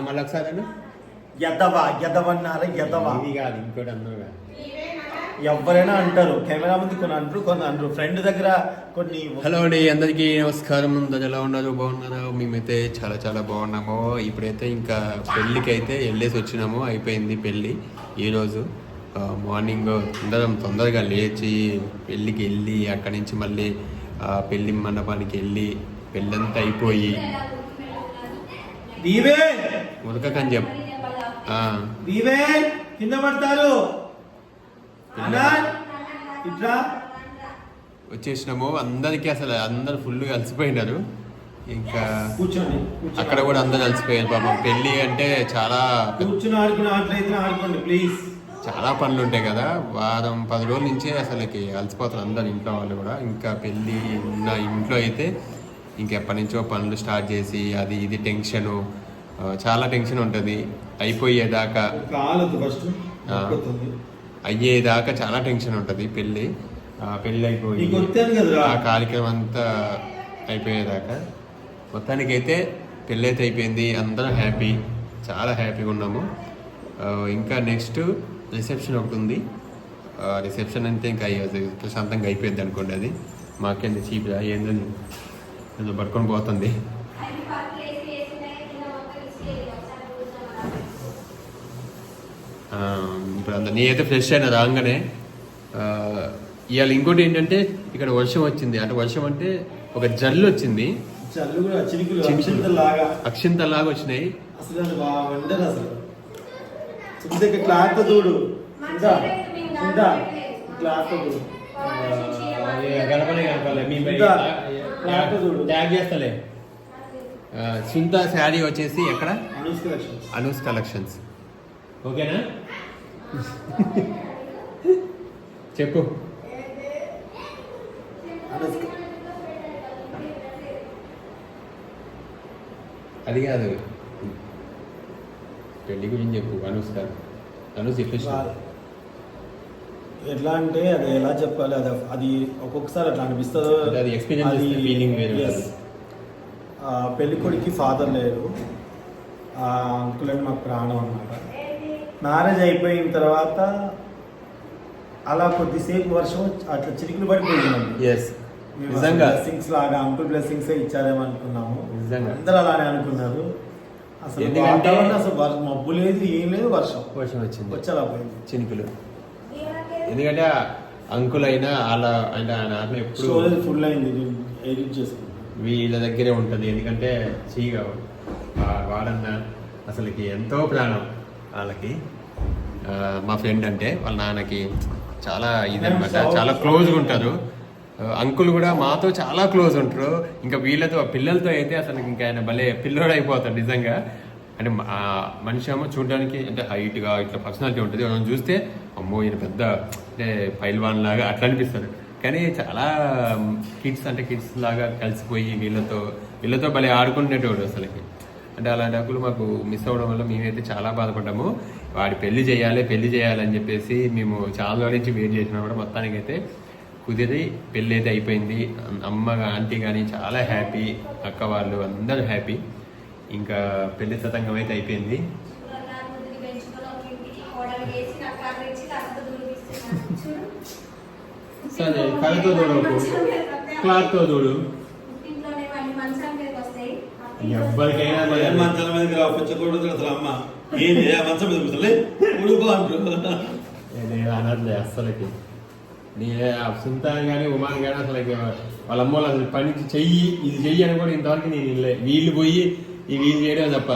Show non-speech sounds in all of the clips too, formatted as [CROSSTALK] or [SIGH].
మళ్ళీ ఒకసారి అను. ఎదవా ఎదవన్నారా ఎదవా ఇది కాదు ఇంకోటి అన్నావుగా ఎవరైనా అంటారు కెమెరా ముందు కొన్ని అంటారు కొన్ని అంటారు. ఫ్రెండ్ దగ్గర కొన్ని హలో అండి అందరికీ నమస్కారం. అందరు ఎలా ఉన్నారు? బాగున్నారా? మేమైతే చాలా చాలా బాగున్నాము. ఇప్పుడైతే ఇంకా పెళ్ళికి అయితే వెళ్ళేసి వచ్చినాము. అయిపోయింది పెళ్ళి ఈరోజు. మార్నింగ్ అందరం తొందరగా లేచి పెళ్ళికి వెళ్ళి అక్కడి నుంచి మళ్ళీ ఆ, పెళ్ళి మండపానికి వెళ్ళి పెళ్ళంతా అయిపోయి దీవే. ఆ, దీవే కింద పడతారు. వచ్చేసినాము. అందరికీ అసలు అందరు ఫుల్గా అలసిపోయినారు ఇంకా. అక్కడ కూడా అందరు అలసిపోయారు పాపం పెళ్ళి అంటే చాలా కూర్చుని ఆడుకునే ఆటలైతే ఆడుకోండి ప్లీజ్. చాలా పనులు ఉంటాయి కదా. వారం పది రోజుల నుంచే అసలుకి అలసిపోతారు అందరు ఇంట్లో వాళ్ళు కూడా. ఇంకా పెళ్ళి ఉన్న ఇంట్లో అయితే ఇంకెప్పటి నుంచో పనులు స్టార్ట్ చేసి అది ఇది టెన్షను చాలా టెన్షన్ ఉంటుంది. అయిపోయేదాకా. అయ్యేదాకా చాలా టెన్షన్ ఉంటుంది పెళ్ళి. పెళ్ళి అయిపోయి ఆ కార్యక్రమం అంతా అయిపోయేదాకా. మొత్తానికి అయితే పెళ్ళి అయితే అయిపోయింది. అందరం హ్యాపీ చాలా హ్యాపీగా ఉన్నాము. ఇంకా నెక్స్ట్ రిసెప్షన్ ఒకటి ఉంది. రిసెప్షన్ అంటే ఇంకా అయ్యేది ప్రశాంతంగా అయిపోయింది అనుకోండి అది. మాకేంది చీప్ ఏందో ఏదో పట్టుకొని పోతుంది. ఆ, ఇప్పుడు అంత నేనైతే ఫ్రెష్ అయినా రాగానే ఆ, ఇవాళ ఇంకోటి ఏంటంటే ఇక్కడ వర్షం వచ్చింది. అంటే వర్షం అంటే ఒక జల్లు వచ్చింది. చల్లు కూడా చినుకులు చినుకులు. లాగా అక్షింతలాగా వచ్చినాయి. క్లాత్ ట్యాగ్ చేస్తలే. సుంత శారీ వచ్చేసి ఎక్కడ? అనూస్ కలెక్షన్స్. ఓకేనా? [LAUGHS] చెప్పు. అది కాదు. పెళ్ళి గురించి చెప్పు అనూస్ కాదు. అనూస్ చెప్పేసి ఎట్లా అంటే అది ఎలా చెప్పాలి? అది అది ఒక్కొక్కసారి అట్లా అనిపిస్తుందో. అంటే అది experience చేస్తే feeling వేరే yes. ఉంటుంది. ఆ, పెళ్ళి కొడుకు ఫాదర్ లేరు. ఆ అంకుల్ అని మాకు ప్రాణం అన్నమాట. మ్యారేజ్ అయిపోయిన తర్వాత అలా కొద్దిసేపు వర్షం అట్లా చిరుకులు నిజంగా. బ్లెస్సింగ్స్ లాగా అంకుల్ బ్లెస్సింగ్స్ ఇచ్చారేమో అనుకున్నాము. నిజంగా. అందరూ అలానే అనుకున్నారు. అసలు వాతావరణం అసలు మబ్బు లేదు ఏం లేదు వర్షం. వర్షం వచ్చింది. వచ్చి అలా పోయింది. చినుకులు. ఎందుకంటే అంకుల్ అయినా అలా అంటే ఆయన ఆత్మ ఎప్పుడు స్టోరేజ్ ఫుల్ అయింది ఎడిట్ వీళ్ళ దగ్గరే ఉంటుంది. ఎందుకంటే చీగ వాడన్న అసలుకి ఎంతో ప్రాణం వాళ్ళకి. మా ఫ్రెండ్ అంటే వాళ్ళ నాన్నకి చాలా ఇదనమాట చాలా క్లోజ్గా ఉంటారు. అంకుల్ కూడా మాతో చాలా క్లోజ్ ఉంటారు. ఇంకా వీళ్ళతో పిల్లలతో అయితే అసలు ఇంకా ఆయన భలే పిల్లోడు అయిపోతాడు నిజంగా. అంటే మా- మనిషి ఏమో చూడడానికి అంటే హైట్గా ఇట్లా పర్సనాలిటీ ఉంటుంది. మనం చూస్తే అమ్మో ఈయన పెద్ద అంటే పైల్వాన్ లాగా అట్లా అనిపిస్తాడు కానీ చాలా కిడ్స్ అంటే కిడ్స్ లాగా కలిసిపోయి వీళ్ళతో వీళ్ళతో భలే ఆడుకునేటోడు అసలుకి. అంటే అలాంటి హక్కులు మాకు మిస్ అవ్వడం వల్ల మేమైతే చాలా బాధపడ్డాము. వాడి పెళ్ళి చేయాలి పెళ్ళి చేయాలని చెప్పేసి మేము చాలా నుంచి వెయిట్ చేసినా. కూడా మొత్తానికి అయితే కుదిరి పెళ్ళి అయితే అయిపోయింది అమ్మ ఆంటీ కానీ చాలా హ్యాపీ అక్క వాళ్ళు అందరూ హ్యాపీ. ఇంకా పెళ్ళి సతంగం అయితే అయిపోయింది. సరే కళ్ళతో చూడకు క్లాత్తో చూడు. ఎవరికైనా మంచాల అసలు అమ్మ. ఏంది మంచం మీద కూర్చోలే ఉడుకో అంటారు నేను అనట్లే అస్సలకి. నేనే సుల్తాన్ కానీ ఉమాన్ కానీ అసలు వాళ్ళ అమ్మ వాళ్ళు అసలు పని చెయ్యి ఇది చెయ్యి అని కూడా ఇంతవరకు నేను వీళ్ళు పోయి ఈ వీళ్ళు చేయడం తప్ప.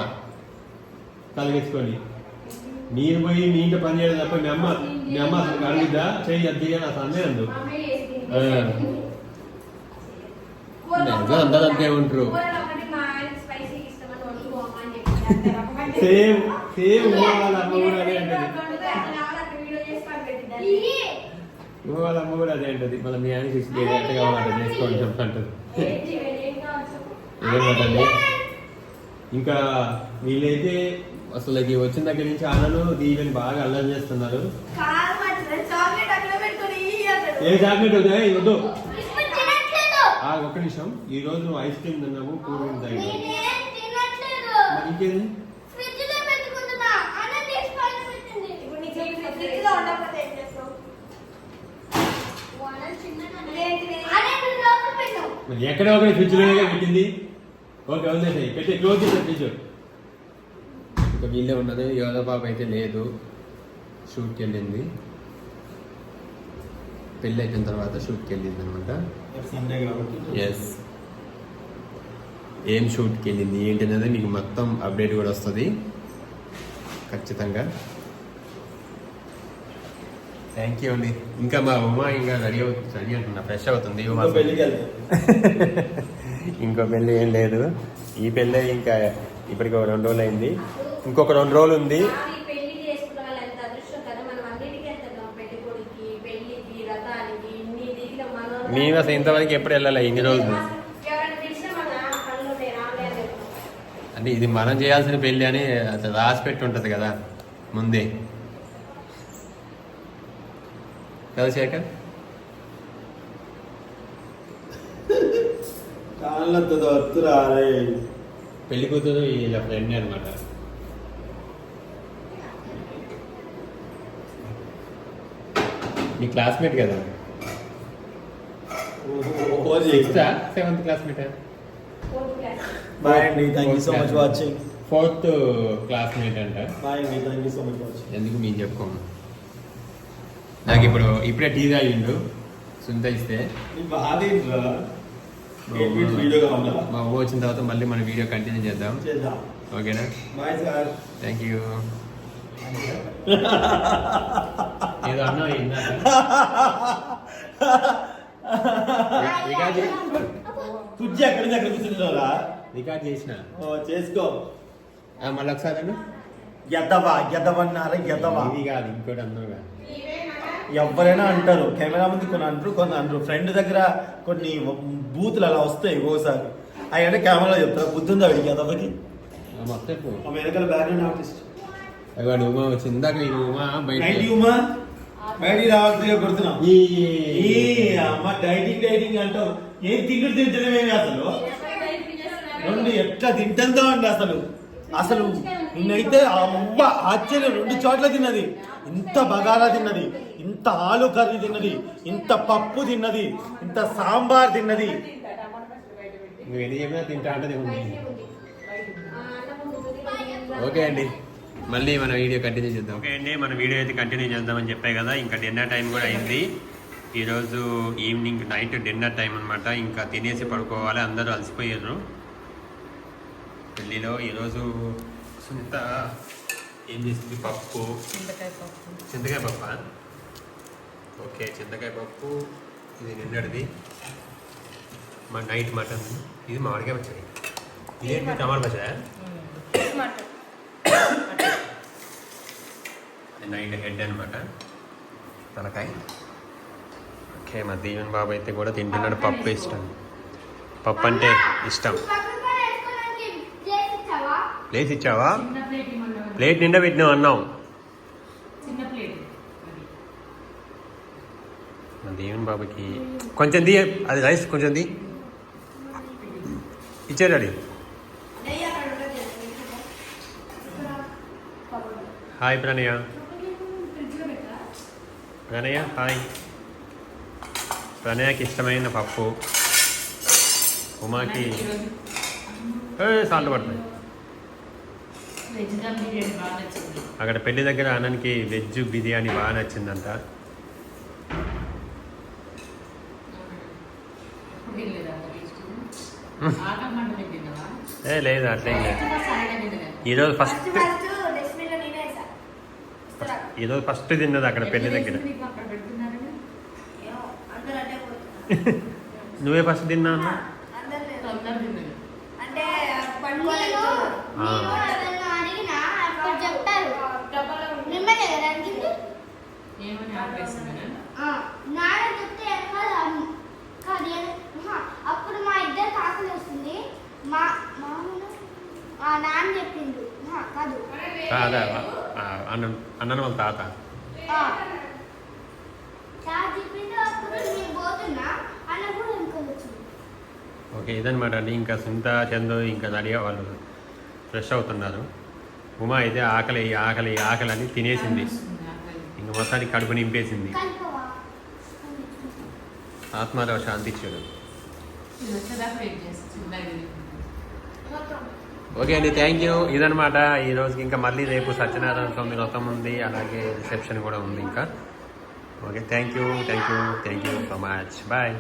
కలిగించుకొని మీరు పోయి మీ ఇంట్లో పని చేయడం తప్ప మీ అమ్మ మీ అమ్మ అసలు అడిగిద్దా చెయ్యి అది అని అసలు అన్నే అందు. అందరూ అంతే ఉంటారు. సేమ్ సేమ్ వాళ్ళ అమ్మ కూడా అదే అంటది. వాళ్ళ అమ్మ కూడా అదే అంటది. మళ్ళీ మీ ఆయనకి ఇస్తే ఎట్ట కావాలంటే చేసుకోండి చెప్పంటది ఏమంటండి ఇంకా వీళ్ళైతే అసలు వచ్చిన దగ్గర నుంచి ఆనలు దీవెని బాగా అల్లరి చేస్తున్నారు. ఏ చాక్లెట్ వద్దా వద్దు. ఒక్క నిమిషం. ఈ రోజు నువ్వు ఐస్ క్రీమ్ తిన్నావు కూల్ డ్రింక్ తాగినావు ఇంకేది? ఎక్కడ ఒక ఫ్రిడ్జ్? లో పెట్టింది. ఓకే వదిలేసాయి. పెట్టి క్లోజ్ చేసే ఫ్రిడ్జ్ ఇంకా వీళ్ళే ఉన్నది. యోధ పాప అయితే లేదు. షూట్కి వెళ్ళింది. పెళ్ళి అయిపోయిన తర్వాత షూట్కి వెళ్ళింది అనమాట ఎస్ ఏం షూట్కి వెళ్ళింది? ఏంటి అనేది మీకు మొత్తం అప్డేట్ కూడా వస్తుంది. ఖచ్చితంగా. థ్యాంక్ యూ అండి. ఇంకా మా ఉమా ఇంకా రెడీ అవుతుంది రెడీ అంటున్నా ఫ్రెష్ అవుతుంది. ఉమా ఇంకో పెళ్ళికి వెళ్తాం ఇంకో పెళ్ళి ఏం లేదు. ఈ పెళ్ళి ఇంకా ఇప్పటికి ఒక రెండు రోజులు అయింది ఇంకొక రెండు రోజులు ఉంది మేము అసలు ఇంతవరకు ఎప్పుడు వెళ్ళాలి? ఇన్ని రోజులు. అంటే ఇది మనం చేయాల్సిన పెళ్ళి అని అసలు రాసి పెట్టి ఉంటుంది కదా ముందే. కదా శేఖర్ కాళ్ళతో వత్తు రాలే పెళ్ళి కూతురు వీళ్ళ ఫ్రెండ్ అనమాట మీ క్లాస్మేట్ కదా? సిక్స్త్ సెవెంత్ క్లాస్మేట్ బాయ్ అండి thank you so much watching fourth classmate అంట. బాయ్ అండి thank you so much watching ఎందుకు మేము చెప్పుకోము నాకు ఇప్పుడు ఇప్పుడే టీ తాగిండు సుంత ఇస్తే. మా ఊ వచ్చిన తర్వాత మళ్ళీ మన వీడియో కంటిన్యూ చేద్దాం. చేద్దాం. ఓకేనా? థ్యాంక్ యూ ఏదో అన్నా కుర్చీ ఎక్కడి నుంచి అక్కడ కూర్చుంటారా రికార్డ్ చేసిన. ఓ చేసుకో. మళ్ళీ ఒకసారి అను. ఎద్దవా ఎద్దవన్నారా ఎద్దవా ఇది కాదు ఇంకోటి అన్నావు ఎవరైనా అంటారు. కెమెరా ముందు కొన్ని అంటారు కొన్ని అంటారు ఫ్రెండ్ దగ్గర కొన్ని బూతులు అలా వస్తాయి ఓసారి అవి అంటే కెమెరా చెప్తారు. బుద్ధి ఉందా వీడికి. ఆమె వెనకాల బ్యాక్గ్రౌండ్ ఆర్టిస్ట్. వాడు ఉమా వచ్చి ఇందాక ఈ ఉమా బయట నైట్ ఉమా? బయటికి రావాల్సిందిగా కొడుతున్నాం. ఈ ఈ అమ్మ డైటింగ్ డైటింగ్ అంటావు. ఏం తిండి తింటలేమేమి అసలు? రెండు ఎట్లా తింటుందో అండి అసలు. అసలు నిన్నైతే అమ్మ ఆశ్చర్యం రెండు చోట్ల తిన్నది. ఇంత బగారా తిన్నది ఇంత ఆలు కర్రీ తిన్నది ఇంత పప్పు తిన్నది ఇంత సాంబార్ తిన్నది. చెప్పినా తింటా అంటే ఓకే అండి. మళ్ళీ మన వీడియో కంటిన్యూ చేద్దాం. ఓకే అండి మన వీడియో అయితే కంటిన్యూ చేద్దామని చెప్పాయి కదా ఇంకా డిన్నర్ టైం కూడా అయింది. ఈరోజు ఈవినింగ్ నైట్ డిన్నర్ టైం అనమాట ఇంకా తినేసి పడుకోవాలి అందరూ అలసిపోయారు పెళ్ళిలో ఈరోజు సునీత ఏం చేసింది? పప్పు. చింతకాయ పప్ప. ఓకే చింతకాయ పప్పు. ఇది నిన్నటిది. మా నైట్ మటన్. ఇది మామిడికాయ పచ్చడి. ఇదేంటి? టమాటా పచ్చడి? నైట్ హెడ్ అనమాట తలకాయ. ఓకే మా దీవెన్ బాబు అయితే కూడా తింటున్నాడు పప్పు ఇష్టం. పప్పు అంటే ఇష్టం. ప్లేస్ ఇచ్చావా? ప్లేట్ నిండా పెట్టినావు అన్నావు. దీవెన్ బాబుకి. కొంచెం ది అది రైస్ కొంచెం ది ఇచ్చారు అది హాయ్ ప్రణయ. ప్రణయ హాయ్. ప్రణయకి ఇష్టమైన పప్పు. ఉమాకి. సాల్ట్ పడుతుంది వెజ్ దమ్ బిర్యానీ బాగా నచ్చింది అక్కడ పెళ్ళి దగ్గర అన్నకి వెజ్ బిర్యానీ బాగా నచ్చిందంట. తిన్నావా ఏ లేదు అట్లేం లేదు. ఈరోజు ఫస్ట్ ఈరోజు ఫస్ట్ తిన్నది అక్కడ పెళ్ళి దగ్గర. నువ్వే ఫస్ట్ అందరు తిన్నారు అంటే ఆ. ఏమని ఆపేసింది అప్పుడు మా ఇద్దరు వస్తుంది. మా మామూలు ఆ నాన్న చెప్పిండు. కాదు. అదే అన్న అన్నను వాళ్ళ తాత. ఆ. సార్ చెప్పిండు అప్పుడు నేను పోతున్నా. అన్నప్పుడు ఇంకొక వచ్చింది ఓకే ఇదనమాట అండి. ఇంకా సుంత చందు ఇంకా నడిగా వాళ్ళు ఫ్రెష్ అవుతున్నారు. ఉమా అయితే ఆకలి ఆకలి ఆకలి అని తినేసింది. ఇంక మొత్తానికి కడుపు నింపేసింది. ఆత్మారావు శాంతి ఇచ్చాడు. ఓకే అండి థ్యాంక్ యూ ఇదనమాట ఈ రోజుకి ఇంకా మళ్ళీ రేపు సత్యనారాయణ స్వామి వ్రతం ఉంది అలాగే రిసెప్షన్ కూడా ఉంది ఇంకా. Okay thank you thank you thank you so much bye